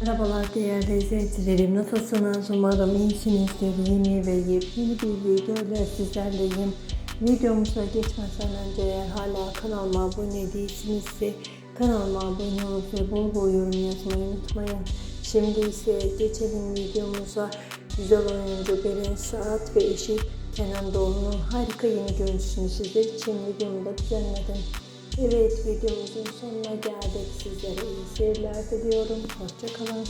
Merhabalar değerli izleyicilerim. Nasılsınız? Umarım iyisinizdir. Yeni ve yepyeni bir videoyla sizlerleyim. Videomuza geçmeden önce eğer hala kanalıma abone değilsinizse kanalıma abone olup ve bol bol yorum yazmayı unutmayın. Şimdi ise geçelim videomuza. Güzel oyuncu Beren Saat ve eşi Kenan Doğulu'nun harika yeni görüntüsünü sizler için videomda düzenledim. Evet videomuzun sonuna geldik. Sizlere iyi seyirler diliyorum. Hoşçakalın.